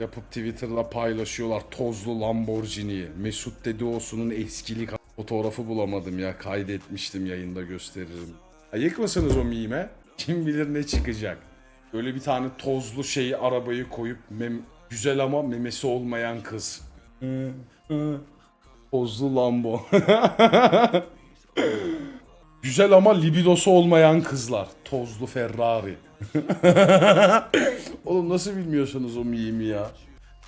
yapıp Twitter'da paylaşıyorlar tozlu Lamborghini. Mesut Dedeoğlu'nun eskilik fotoğrafı bulamadım ya. Kaydetmiştim yayında gösteririm. Ayık mısınız o mime? Kim bilir ne çıkacak. Böyle bir tane tozlu şeyi arabayı koyup mem güzel ama memesi olmayan kız. Tozlu Lambo. Güzel ama libidosu olmayan kızlar. Tozlu Ferrari. Oğlum nasıl bilmiyorsunuz o mimi ya?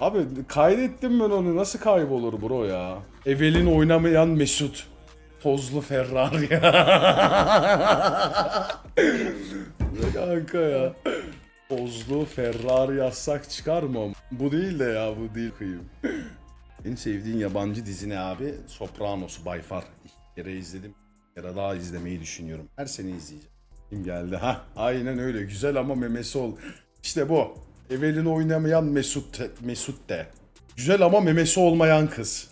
Abi kaydettim ben onu. Nasıl kaybolur bro ya? Evelin oynamayan Mesut. Tozlu Ferrari. ne kanka ya? Tozlu Ferrari yazsak çıkar mı? Bu değil de ya bu değil kıyım. En sevdiğin yabancı dizi ne abi? Sopranos by far. İki kere izledim. Bir kere daha izlemeyi düşünüyorum. Her sene izleyeceğim. Kim geldi? Ha, aynen öyle. Güzel ama memesi ol. İşte bu. Evelin oynamayan Mesut Mesut de. Güzel ama memesi olmayan kız.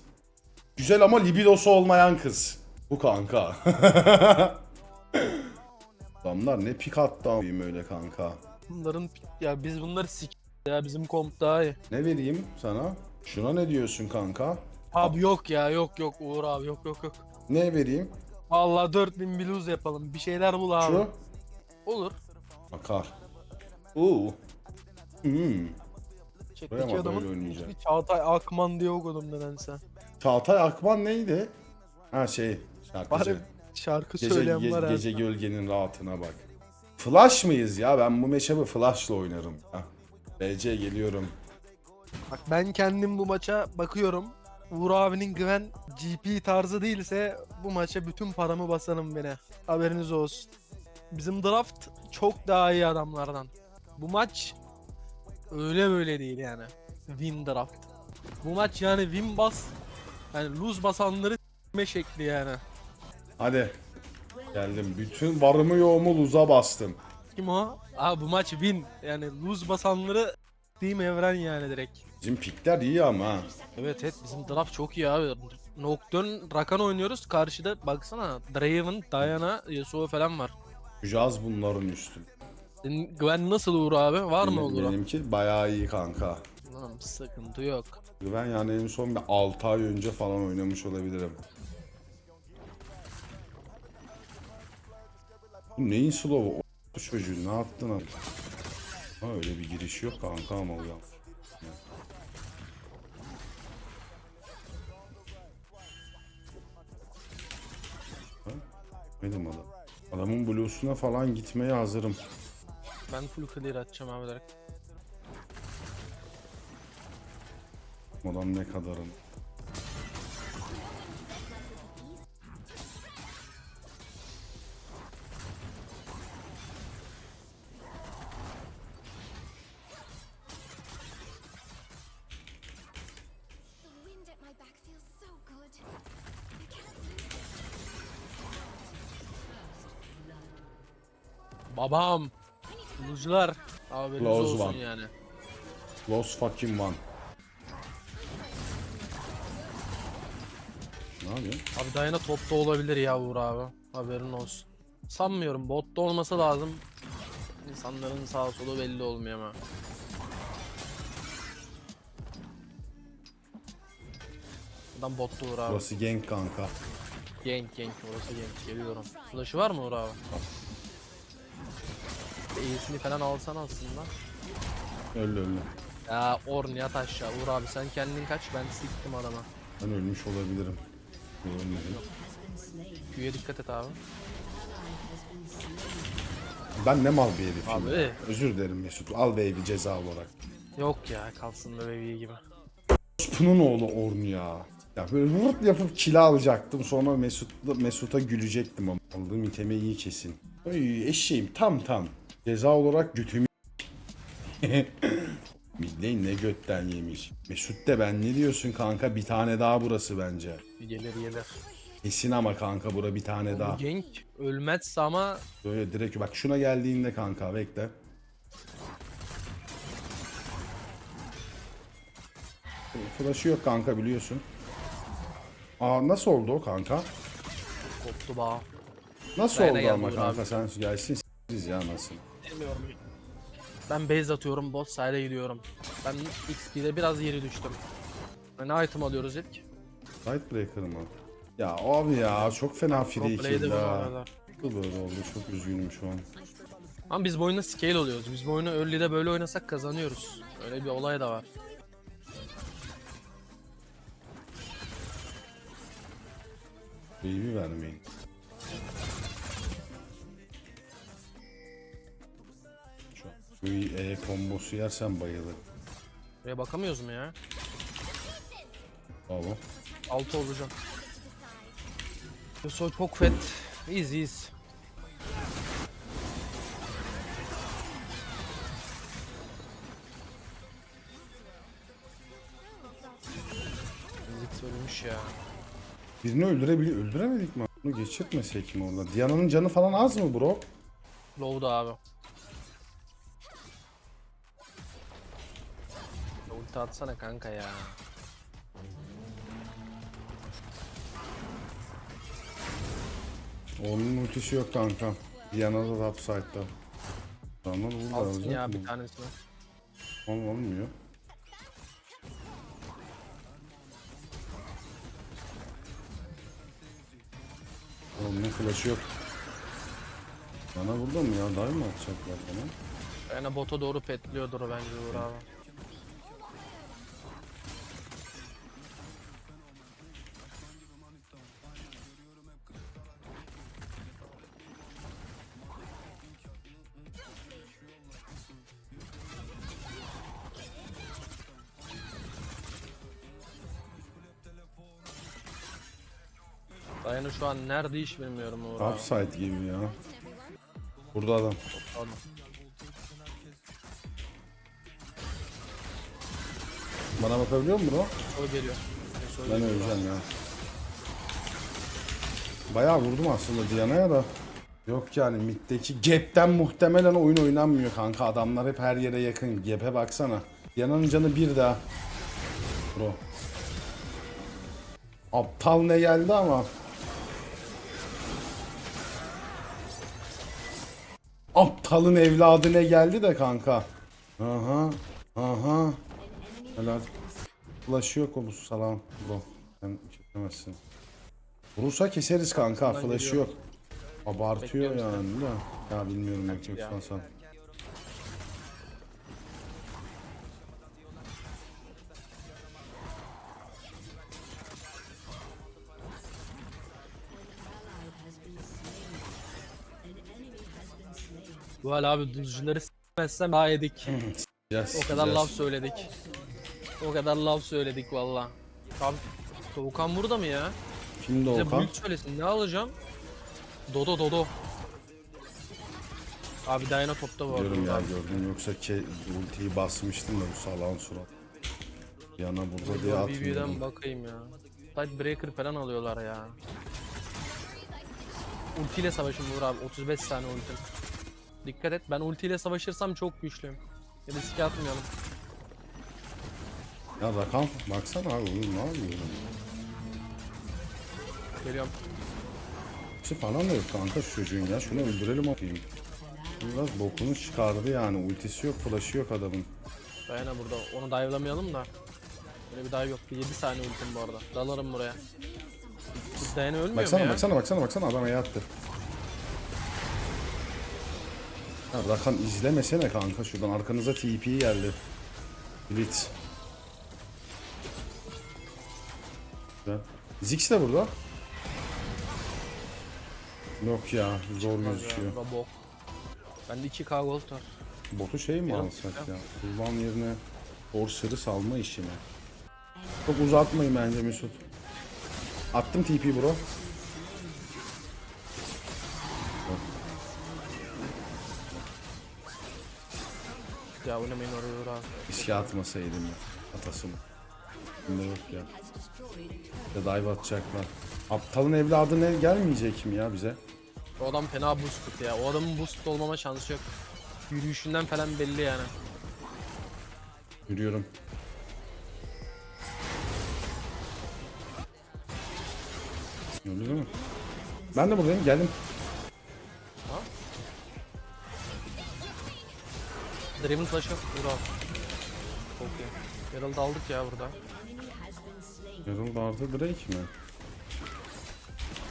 Güzel ama libidosu olmayan kız. Bu kanka. Adamlar ne pik attı a**ayım öyle kanka. Bunların ya biz bunları sik ya bizim komp daha iyi. Ne vereyim sana? Şuna ne diyorsun kanka? Abi yok ya yok yok Uğur abi yok yok yok. Ne vereyim? Vallahi 4000 bluz yapalım. Bir şeyler bul abi. Şu? Olur. Akar. Oo. Hmm. Çekteki Buraya adamın böyle oynayacak? ismi Çağatay Akman diye okudum nedense. Çağatay Akman neydi? Ha şey şarkıcı. Bari şarkı Gece, söyleyen ge- var gece gölgenin rahatına bak. Flash mıyız ya? Ben bu meşabı Flash'la oynarım. Ha. BC geliyorum. Bak ben kendim bu maça bakıyorum. Uğur abinin güven GP tarzı değilse bu maça bütün paramı basarım beni. Haberiniz olsun. Bizim draft çok daha iyi adamlardan. Bu maç öyle böyle değil yani. Win draft. Bu maç yani win bas yani lose basanları s**me şekli yani. Hadi. Geldim. Bütün varımı yoğumu luza bastım. Kim o? Aa bu maç win. Yani lose basanları Team evren yani direkt. Bizim pikler iyi ama ha. Evet evet bizim draft çok iyi abi. Nocturne Rakan oynuyoruz. Karşıda baksana Draven, Diana, Yasuo falan var. Gücaz bunların üstü. Senin güven nasıl Uğur abi? Var mı olur? benimki bayağı iyi kanka. Lan sıkıntı yok. Ben yani en son bir 6 ay önce falan oynamış olabilirim. Bu neyin slow'u? O çocuğu ne yaptın abi? Ha öyle bir giriş yok kanka ama uyan. Benim adam. Adamın blues'una falan gitmeye hazırım. Ben full clear atacağım abi direkt. Adam ne kadarın. Babam. Bulucular. Haberiniz Close olsun one. yani. Lost fucking one. Ne yapıyorsun? Abi Diana topta olabilir ya Uğur abi. Haberin olsun. Sanmıyorum botta olması lazım. İnsanların sağ solu belli olmuyor ama. Adam botta Uğur abi. Burası gank kanka. Genk genk orası genk geliyorum. Flash'ı var mı Uğur abi? İyisini falan alsan aslında. Öldü öldü. Ya Orn yat aşağı Uğur abi sen kendin kaç ben siktim adama. Ben ölmüş olabilirim. Ölmedim. Q'ya dikkat et abi. Ben ne mal bir herifim. Abi. ya. Özür dilerim Mesut. Al baby ceza olarak. Yok ya kalsın bebeği gibi. Bunun oğlu Orn ya. Ya böyle vırt yapıp kila alacaktım. Sonra Mesut Mesut'a gülecektim ama. Aldığım iteme iyi kesin. Ay eşeğim tam tam. Ceza olarak götümü Midlane ne götten yemiş. Mesut de ben ne diyorsun kanka bir tane daha burası bence. Gelir gelir. Kesin ama kanka bura bir tane daha. Genk ölmezse ama Böyle direkt bak şuna geldiğinde kanka bekle. Flash'ı yok kanka biliyorsun. Aa nasıl oldu o kanka? koptu bağ. Nasıl Dayana oldu ama kanka abi. sen gelsin s**riz ya nasıl? Bilmiyorum. Ben base atıyorum, bot side'e gidiyorum. Ben XP'de biraz geri düştüm. Ne item alıyoruz ilk? Light Breaker mı? Ya abi ya çok fena free kill oynadılar. Bu böyle oldu çok üzgünüm şu an. Ama biz bu oyunda scale oluyoruz. Biz bu oyunu early'de böyle oynasak kazanıyoruz. Öyle bir olay da var. Baby vermeyin. Bu E kombosu yersen bayılır. Buraya bakamıyoruz mu ya? Bravo. 6 olacağım. Yasuo çok fet. İyiyiz iyiyiz. Ziggs ölmüş ya. Birini öldürebil öldüremedik mi? Bunu geçirtmesek mi orada? Diana'nın canı falan az mı bro? Low da abi. Ulti atsana kanka ya. Onun ultisi yok kanka. Diana da topside'da. Tamam burada Alsın alacak ya mı? bir tanesini. Ol- olmuyor. Onun flash'ı yok. Bana burada mı ya? Dive mı atacaklar bana? Yani bota doğru petliyordur o bence Uğur abi. Dayanı şu an nerede hiç bilmiyorum Uğur abi. Topside gibi ya. Burada adam. Pardon. Bana bakabiliyor musun bro? O geliyor. Ben geliyor. öleceğim ya. Bayağı vurdum aslında Diana'ya da. Yok yani middeki gap'ten muhtemelen oyun oynanmıyor kanka. Adamlar hep her yere yakın. Gap'e baksana. Diana'nın canı bir daha. Bro. Aptal ne geldi ama. Aptalın evladı ne geldi de kanka. Aha. Aha. Helal. Flash yok o bu salam. Bro. Sen kesemezsin. Vurursa keseriz kanka. Arkadan Flash geliyor. yok. Abartıyor Bekliyorum yani da. Ya bilmiyorum yok yok hala abi düzcüleri s**mezsem daha yedik. O kadar laf söyledik. O kadar laf söyledik valla. Abi Doğukan burada mı ya? Kimdi Bize Okan? büyük söylesin ne alacağım? Dodo Dodo. Abi Diana topta bu Diyorum ya arada. gördüm yoksa ke ultiyi basmıştım da bu salağın surat. Yana burada diye BB'den atmıyorum. bakayım ya. Side breaker falan alıyorlar ya. Ultiyle savaşın Uğur abi 35 tane ultim. Dikkat et ben ultiyle savaşırsam çok güçlüyüm. Riske atmayalım. Ya Rakan baksana abi oyun ne yapıyor? Geliyorum. Hepsi falan da yok kanka şu çocuğun ya. Şunu öldürelim atayım. Biraz bokunu çıkardı yani. Ultisi yok, flash'ı yok adamın. Dayana burada. Onu dive'lamayalım da. Böyle bir dive yok. 7 saniye ultim bu arada. Dalarım buraya. Bu Dayana ölmüyor Baksana mu ya? baksana baksana baksana adam yattı. Ya Rakan izlemesene kanka şuradan arkanıza TP geldi. Blitz. Ziggs de burada. Yok ya zor ya, gözüküyor. bu da bok. Bende 2k gold var. Botu şey mi Biraz alsak ya? Kullan yerine Sorcer'ı salma işi mi? Çok uzatmayın bence Mesut. Attım TP bro. Ya oynamayın oraya Uğur abi. İske atmasaydım ya. Atasım. Bunda yok ya. Ya dive atacaklar. Aptalın evladı ne gelmeyecek mi ya bize? O adam fena boost ya. O adamın boost olmama şansı yok. Yürüyüşünden falan belli yani. Yürüyorum. Öldü değil mi? Ben de buradayım geldim. Draven flash'ı vur abi. Çok iyi. Aldık ya burada. Herald artı Drake mi?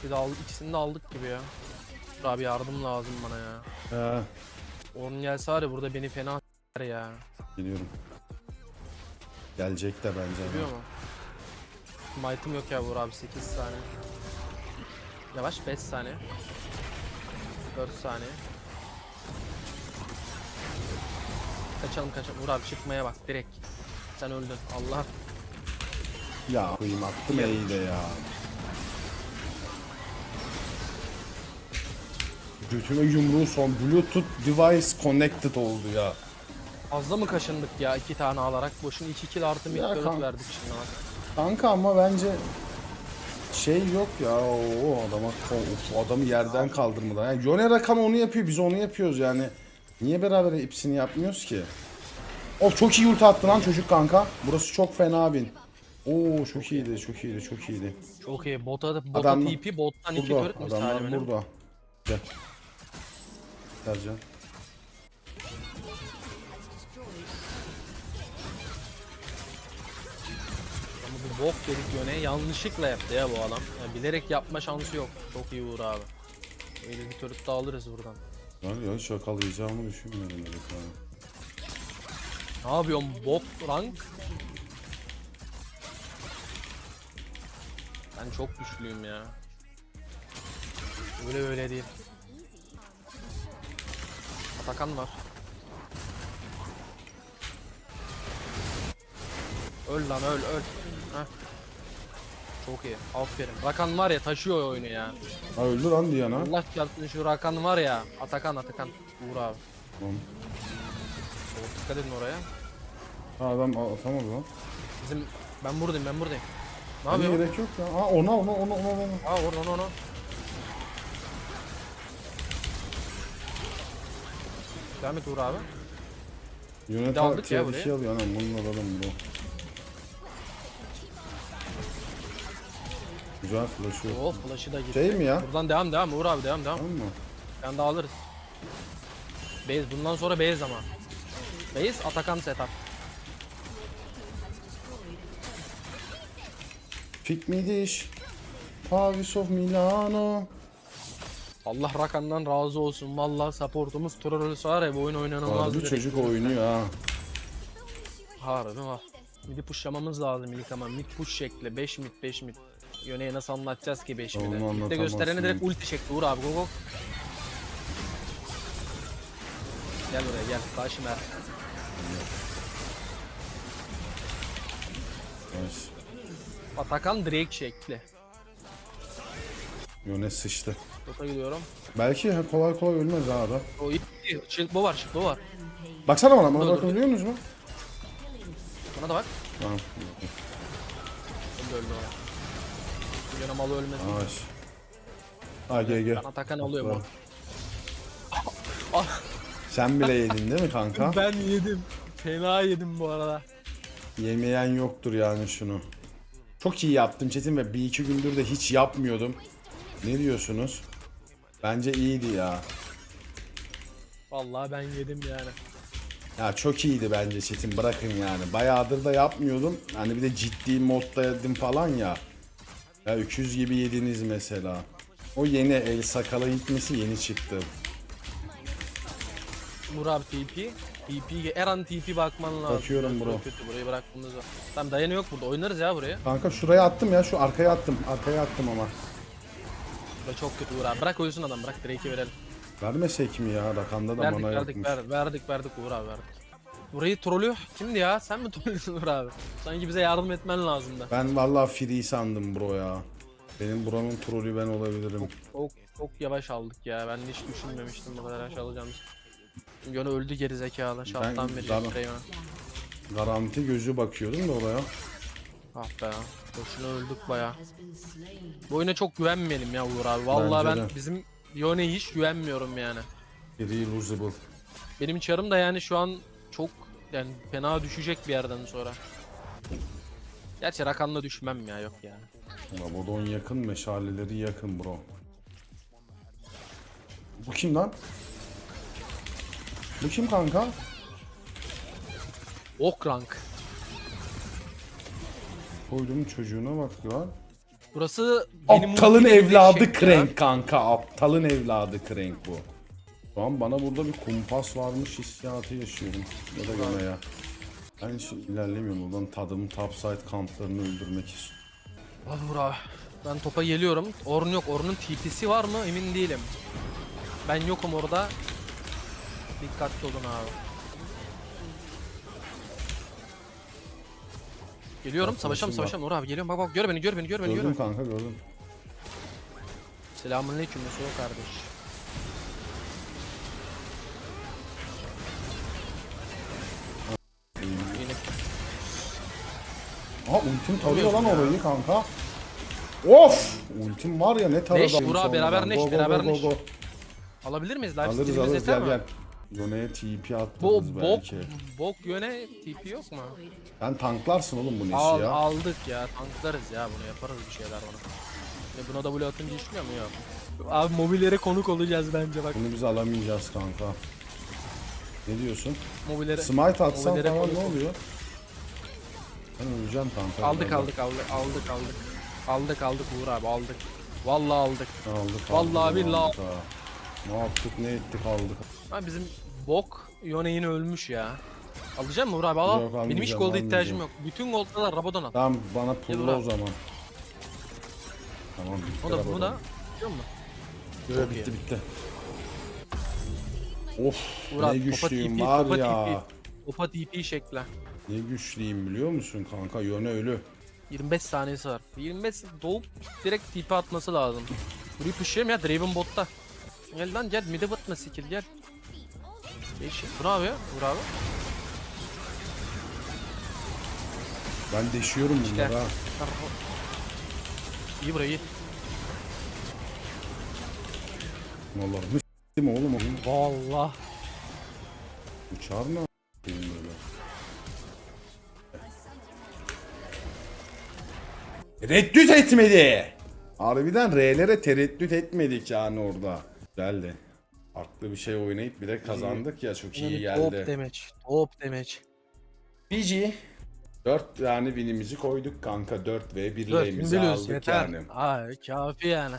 Bir de aldık, ikisini de aldık gibi ya. Dur Abi yardım lazım bana ya. He. Onun gelse var ya burada beni fena s**er ya. Biliyorum. Gelecek de bence. Biliyor mu? Might'ım yok ya Vur abi 8 saniye. Yavaş 5 saniye. 4 saniye. Kaçalım kaçalım. Vur abi çıkmaya bak direkt. Sen öldün. Allah. Ya koyayım attım E'yi de ya. Götüme yumruğu son Bluetooth device connected oldu ya. Fazla mı kaşındık ya iki tane alarak? Boşuna 2 kill artı dört kanka. verdik şimdi bak. Kanka ama bence şey yok ya o adama of, adamı yerden kaldırmadan. Yani Yone Rakan onu yapıyor biz onu yapıyoruz yani. Niye beraber hepsini yapmıyoruz ki? Of çok iyi ulti attı lan çocuk kanka. Burası çok fena bin. Oo çok iyiydi çok iyiydi çok iyiydi. Çok iyi. Bota, da- bota Adam- TP, bottan 2 Burada turret misali adamlar burada. Gel. Sercan. Ama bu bok dedik yöne yanlışlıkla yaptı ya bu adam. Yani bilerek yapma şansı yok. Çok iyi vur abi. Öyle bir turret daha alırız buradan. Var ya hiç yakalayacağımı düşünmüyorum dedik yani. Ne yapıyorsun bot rank? Ben çok güçlüyüm ya. Öyle öyle değil. Atakan var. Öl lan öl öl. Heh. Çok iyi. Aferin. Rakan var ya taşıyor oyunu ya. Ha öldü lan Diana. Allah çarpsın şu Rakan var ya. Atakan Atakan. Uğur abi. Tamam. Çok dikkat edin oraya. Ha adam a- atamadı lan. Bizim ben buradayım ben buradayım. Ne Hani yapıyor? gerek yok ya. Aa ona ona ona ona ona. Aa onu onu. Devam et Uğur abi. Yönet aldık ya tier buraya. iki alıyor anam bunun alalım bu. Güzel flash yok. Oh flash'ı da gitti. Şey mi ya? Buradan devam devam Uğur abi devam devam. Tamam mı? Ben de alırız. Base bundan sonra base ama. Base Atakan setup. Pick me dish. Paris of Milano. Allah Rakan'dan razı olsun. Vallahi supportumuz Trollus var ya bu oyun oynanılmaz. Harbi çocuk oynuyor ha. Harbi var. Midi pushlamamız lazım ilk ama mid push şekli 5 mid 5 mid. Yöneyi nasıl anlatacağız ki 5 Onu mid'e? Mid'de anlatamazsın. gösterene direkt ulti çekti Uğur abi go go. Gel buraya gel. Karşı mer. Nice. Atakan Drake şekli. Yönet sıçtı. Bota gidiyorum. Belki ha, kolay kolay ölmez ha adam. O iyi. Shield bu var, shield bu var. Baksana bana, bana Dur, dur. bakabiliyor musunuz mu? Bana da bak. Tamam. Öldü öldü o. Yöne malı ölmesin. Nice. Ha gel gel. Ben Atakan alıyorum. Bravo. Sen bile yedin değil mi kanka? Ben yedim. Fena yedim bu arada. Yemeyen yoktur yani şunu. Çok iyi yaptım Çetin ve bir iki gündür de hiç yapmıyordum. Ne diyorsunuz? Bence iyiydi ya. Vallahi ben yedim yani. Ya çok iyiydi bence Çetin bırakın yani. Bayağıdır da yapmıyordum. Hani bir de ciddi modda yedim falan ya. Ya öküz gibi yediniz mesela. O yeni el sakala gitmesi yeni çıktı. Vur abi TP. TP, her an TP bakman lazım. Bakıyorum bro. Kötü burayı bıraktığımız var. Tamam dayanı yok burada. Oynarız ya buraya. Kanka şuraya attım ya şu arkaya attım. Arkaya attım ama. Burada çok kötü Uğur abi. Bırak oysun adam. Bırak Drake'i verelim. Vermesek mi ya? Rakanda da Verdik bana verdik yokmuş. verdik verdik verdik Uğur abi verdik. Burayı trollüyor. Kimdi ya? Sen mi trollüyorsun Uğur abi? Sanki bize yardım etmen lazımdı. Ben vallahi free sandım bro ya. Benim buranın trolü ben olabilirim. Çok çok yavaş aldık ya. Ben hiç düşünmemiştim bu kadar yavaş alacağımız. Yönü öldü geri zekalı. Verecek Tamam. Reyna. Garanti gözü bakıyordum da oraya. Ah be. Boşuna öldük baya. Bu oyuna çok güvenmeyelim ya Uğur abi. Vallahi Bence ben de. bizim Yone'ye hiç güvenmiyorum yani. Irreusable. Benim çarım da yani şu an çok yani fena düşecek bir yerden sonra. Gerçi Rakan'la düşmem ya yok yani. Rabadon yakın, meşaleleri yakın bro. Bu kim lan? Bu kim kanka? Ok rank. Koydum çocuğuna bak lan. Burası benim Aptalın evladı ya. Crank kanka. Aptalın evladı Crank bu. Şu an bana burada bir kumpas varmış hissiyatı yaşıyorum. Ya da gene ya. Ben hiç ilerlemiyorum buradan tadımı topside kamplarını öldürmek istiyorum. Hadi Uğur abi. Ben topa geliyorum. Orun yok. Orun'un TP'si var mı emin değilim. Ben yokum orada. Dikkatli olun abi. Geliyorum. Savaşalım Arkadaşım savaşalım. Uğur abi geliyorum. Bak bak gör beni gör beni gör beni gör Gördüm beni. kanka gördüm. Selamünaleyküm Yusuf kardeş. Aha ultim tarıyor lan orayı kanka. Of! Ultim var ya ne taradı. Neş, Burak beraber neş, beraber neş. alabilir miyiz? Life Alırız alırız gel mi? gel. Yone'ye TP Bu attırırız bok, belki. bok yöne TP yok mu? Sen tanklarsın oğlum bu neşi Al, ya. aldık ya tanklarız ya bunu yaparız bir şeyler bana. Ya buna W atınca işliyor mu yok. Abi mobillere konuk olacağız bence bak. Bunu biz alamayacağız kanka. Ne diyorsun? Mobillere Smite atsan Mobilere falan ne oluyor? Ben öleceğim kanka. aldık aldık aldık aldık aldık. Aldık aldık Uğur abi aldık. Vallahi aldık. Aldık Vallahi aldık, billahi. aldık ha. Ne yaptık ne ettik aldık. Ha bizim bok Yone yine ölmüş ya. Alacak mı Uğur abi al. Yok, al. Benim hiç almayacağım, golda ihtiyacım yok. Bütün goldlar Rabadon at. Tamam bana pulla Burak. o zaman. Tamam bitti. O da bu da. Biliyor musun? Güzel, Çok bitti bitti. Of Uğur ne abi, topa güçlüyüm TP, var topa ya. TP. Topa TP şekle. Ne güçlüyüm biliyor musun kanka yöne ölü. 25 saniyesi var. 25 doğup direkt TP atması lazım. Burayı pushlayalım ya Draven botta. Gel lan gel mid'e batma skill gel. Değişik. Yapıyor? Vur abi. Ben deşiyorum bunları ha. İyi burayı. Vallahi s**tim oğlum oğlum. Vallahi. Uçar mı? Reddüt etmedi. Harbiden R'lere tereddüt etmedik yani orada. Güzeldi. Farklı bir şey oynayıp bir de kazandık ya çok iyi Top geldi. damage. Top damage. BG 4 yani winimizi koyduk kanka 4 ve 1 Dört lane'imizi biliyorsun aldık yeter. yani. Ay kafi yani.